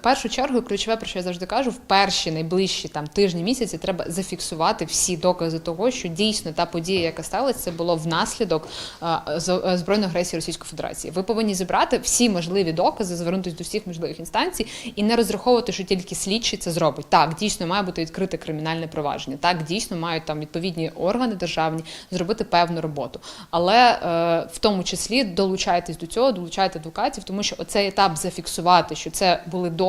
В першу чергу, ключове, про що я завжди кажу, в перші найближчі там тижні місяці треба зафіксувати всі докази того, що дійсно та подія, яка сталася, це було внаслідок е, збройної агресії Російської Федерації. Ви повинні зібрати всі можливі докази, звернутися до всіх можливих інстанцій і не розраховувати, що тільки слідчий це зробить. Так, дійсно має бути відкрите кримінальне провадження. Так, дійсно мають там відповідні органи державні зробити певну роботу. Але е, в тому числі долучайтесь до цього, долучайте адвокатів, тому що оцей етап зафіксувати, що це були докази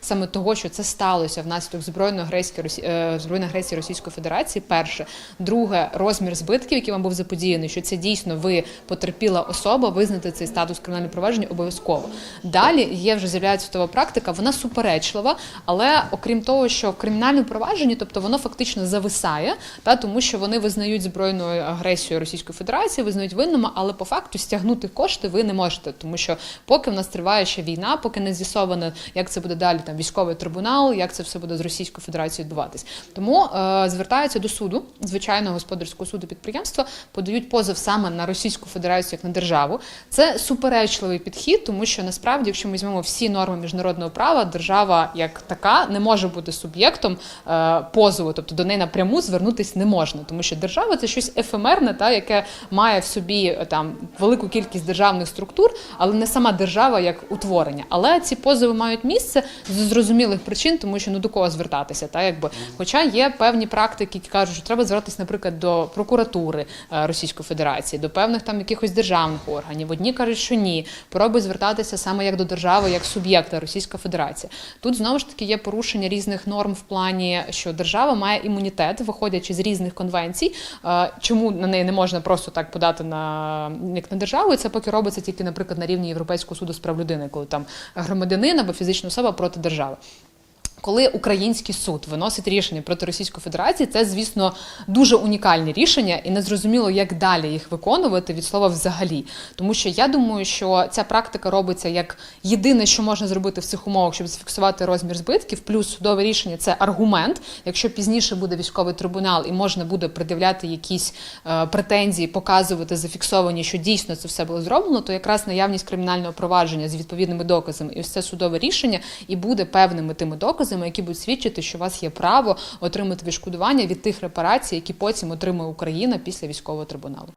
саме того, що це сталося внаслідок збройної агресії е, збройної агресії Російської Федерації. Перше, друге, розмір збитків, який вам був заподіяний, що це дійсно ви потерпіла особа, визнати цей статус кримінального провадження обов'язково. Далі є вже з'являється судова практика, вона суперечлива, але окрім того, що в кримінальному провадженні, тобто воно фактично зависає, та тому що вони визнають збройною агресію Російської Федерації, визнають винними, але по факту стягнути кошти ви не можете, тому що поки в нас триває ще війна, поки не з'ясовано, як це буде далі, там військовий трибунал, як це все буде з Російською Федерацією відбуватись. Тому е, звертаються до суду, звичайного господарського суду підприємства, подають позов саме на Російську Федерацію як на державу. Це суперечливий підхід, тому що насправді, якщо ми візьмемо всі норми міжнародного права, держава як така не може бути суб'єктом е, позову, тобто до неї напряму звернутися не можна, тому що держава це щось ефемерне, та яке має в собі е, там велику кількість державних структур, але не сама держава як утворення. Але ці позови мають місце з зрозумілих причин, тому що ну до кого звертатися, та якби. Хоча є певні практики, які кажуть, що треба звертатися, наприклад, до прокуратури е, Російської Федерації, до певних там якихось державних органів. Одні кажуть, що ні. Пробуй звертатися саме як до держави, як суб'єкта Російська Федерація. Тут знову ж таки є порушення різних норм в плані, що держава має імунітет, виходячи з різних конвенцій. Е, Чому на неї не можна просто так подати на як на державу? І це поки робиться тільки, наприклад, на рівні Європейського суду з прав людини, коли там громадянин або фізична особа проти держави. Коли український суд виносить рішення проти Російської Федерації, це звісно дуже унікальні рішення, і незрозуміло, як далі їх виконувати від слова взагалі. Тому що я думаю, що ця практика робиться як єдине, що можна зробити в цих умовах, щоб зафіксувати розмір збитків. Плюс судове рішення це аргумент. Якщо пізніше буде військовий трибунал і можна буде придивляти якісь е, претензії, показувати зафіксовані, що дійсно це все було зроблено, то якраз наявність кримінального провадження з відповідними доказами і це судове рішення і буде певними тими доказами, які будуть свідчити, що у вас є право отримати відшкодування від тих репарацій, які потім отримує Україна після військового трибуналу.